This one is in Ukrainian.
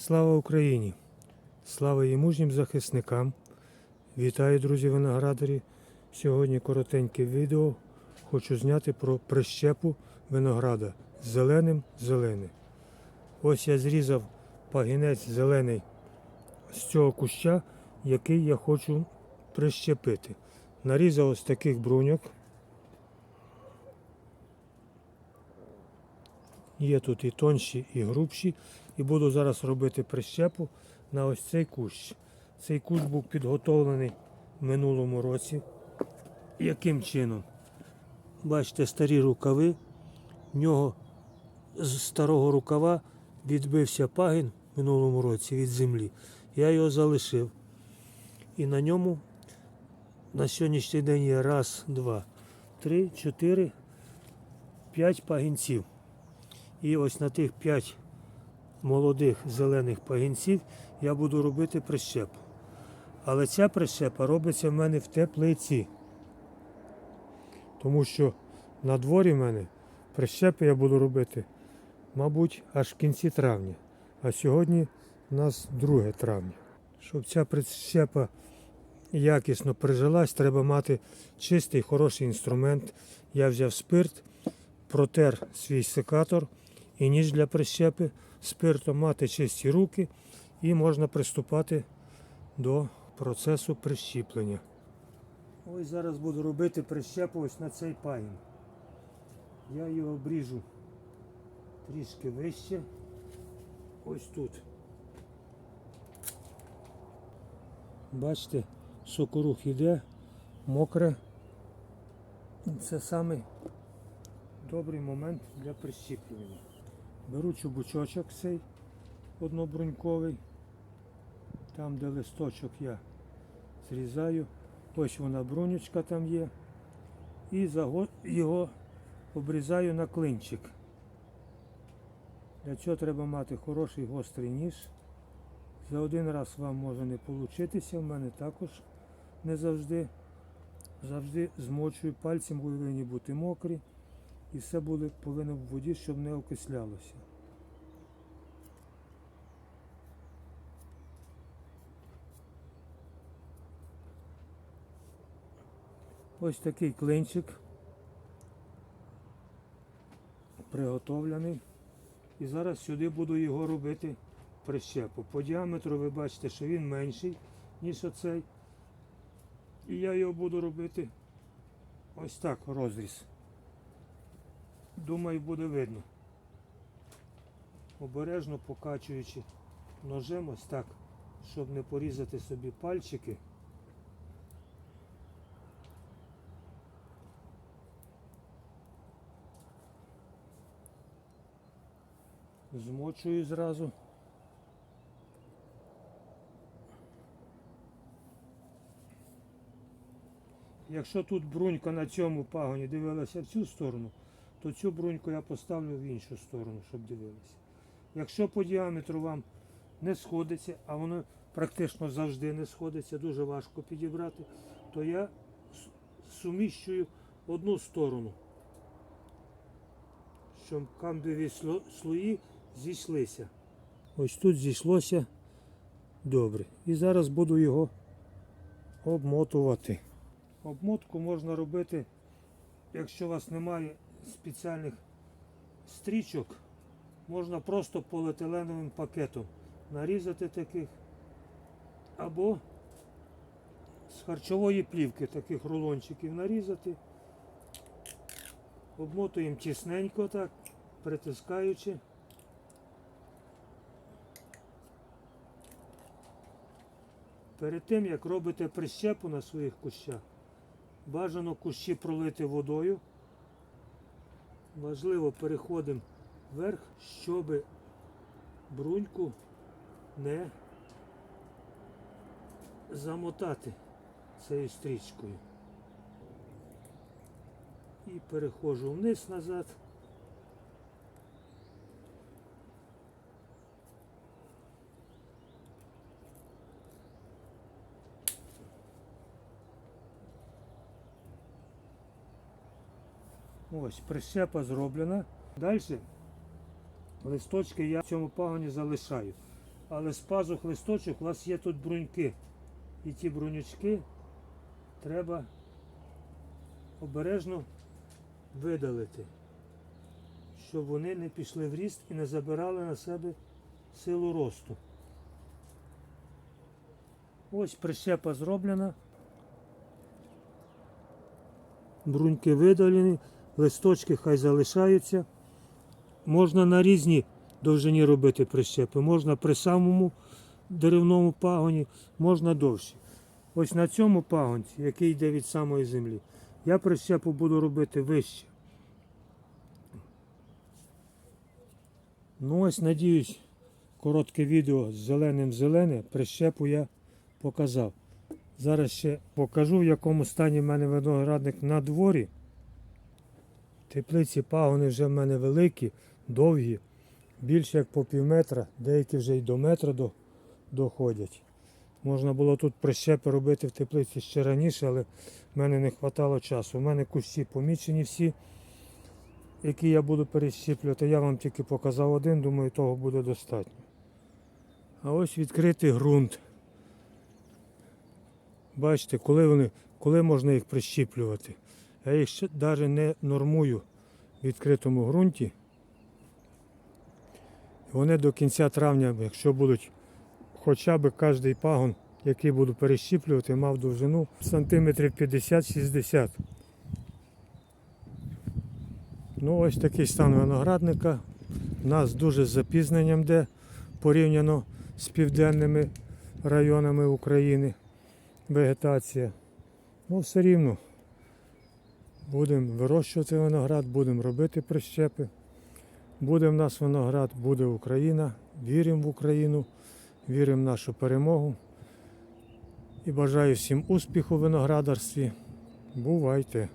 Слава Україні! Слава і мужнім захисникам! Вітаю, друзі виноградарі! Сьогодні коротеньке відео хочу зняти про прищепу винограда зеленим зелений. Ось я зрізав пагінець зелений з цього куща, який я хочу прищепити. Нарізав ось таких бруньок. Є тут і тонші, і грубші. І буду зараз робити прищепу на ось цей кущ. Цей кущ був підготовлений в минулому році. Яким чином? Бачите, старі рукави. В нього з старого рукава відбився пагін в минулому році від землі. Я його залишив. І на ньому на сьогоднішній день є раз, два, три, чотири, п'ять пагінців. І ось на тих п'ять молодих зелених пагінців я буду робити прищепу. Але ця прищепа робиться в мене в теплиці. Тому що на дворі в мене прищепи я буду робити, мабуть, аж в кінці травня. А сьогодні у нас 2 травня. Щоб ця прищепа якісно прижилась, треба мати чистий, хороший інструмент. Я взяв спирт, протер свій секатор і ніж для прищепи, спиртом мати чисті руки і можна приступати до процесу прищіплення. Ось зараз буду робити прищепу ось на цей пагін. Я його обріжу трішки вище. Ось тут. Бачите, сокорух іде, мокре. Це самий добрий момент для прищіплення. Беру чубучочок цей однобруньковий. Там, де листочок я зрізаю. Ось вона брунючка там є. І його обрізаю на клинчик. Для цього треба мати хороший гострий ніж. За один раз вам може не получитися, в мене також не завжди. Завжди змочую пальцем, повинні бути мокрі. І все буде повинно в воді, щоб не окислялося. Ось такий клинчик приготовлений. І зараз сюди буду його робити прищепу. По діаметру ви бачите, що він менший, ніж оцей. І я його буду робити ось так розріз. Думаю, буде видно. Обережно покачуючи ножем ось так, щоб не порізати собі пальчики. Змочую зразу. Якщо тут брунька на цьому пагоні дивилася в цю сторону, то цю бруньку я поставлю в іншу сторону, щоб дивилися. Якщо по діаметру вам не сходиться, а воно практично завжди не сходиться, дуже важко підібрати, то я суміщую одну сторону, щоб камбові слої зійшлися. Ось тут зійшлося добре. І зараз буду його обмотувати. Обмотку можна робити, якщо у вас немає спеціальних стрічок, можна просто поліетиленовим пакетом нарізати таких, або з харчової плівки таких рулончиків нарізати. Обмотуємо тісненько так, притискаючи. Перед тим, як робите прищепу на своїх кущах, бажано кущі пролити водою. Важливо переходимо вверх, щоб бруньку не замотати цією стрічкою. І переходжу вниз назад. Ось, прищепа зроблена. Далі листочки я в цьому пагоні залишаю. але з пазух листочок у вас є тут бруньки. І ті брунючки треба обережно видалити, щоб вони не пішли в ріст і не забирали на себе силу росту. Ось прищепа зроблена. Бруньки видалені, листочки хай залишаються. Можна на різній довжині робити прищепи. Можна при самому деревному пагоні, можна довше. Ось на цьому пагонці, який йде від самої землі, я прищепу буду робити вище. Ну ось, надіюсь, коротке відео з зеленим зелене, прищепу я показав. Зараз ще покажу, в якому стані в мене виноградник на дворі. Теплиці пагони вже в мене великі, довгі, більше як по пів метра, деякі вже й до метра до, доходять. Можна було тут прищепи робити в теплиці ще раніше, але в мене не вистачало часу. У мене кущі помічені всі, які я буду перещіплювати. Я вам тільки показав один, думаю, того буде достатньо. А ось відкритий ґрунт. Бачите, коли вони, коли можна їх прищіплювати. Я їх ще навіть не нормую в відкритому ґрунті. Вони до кінця травня, якщо будуть хоча б кожний пагон, який буду перещіплювати, мав довжину сантиметрів 50-60. Ну ось такий стан виноградника. У нас дуже з запізненням де порівняно з південними районами України вегетація. Ну, все рівно. Будемо вирощувати виноград, будемо робити прищепи. Буде в нас виноград, буде Україна. Віримо в Україну, віримо в нашу перемогу. І бажаю всім успіху в виноградарстві. Бувайте!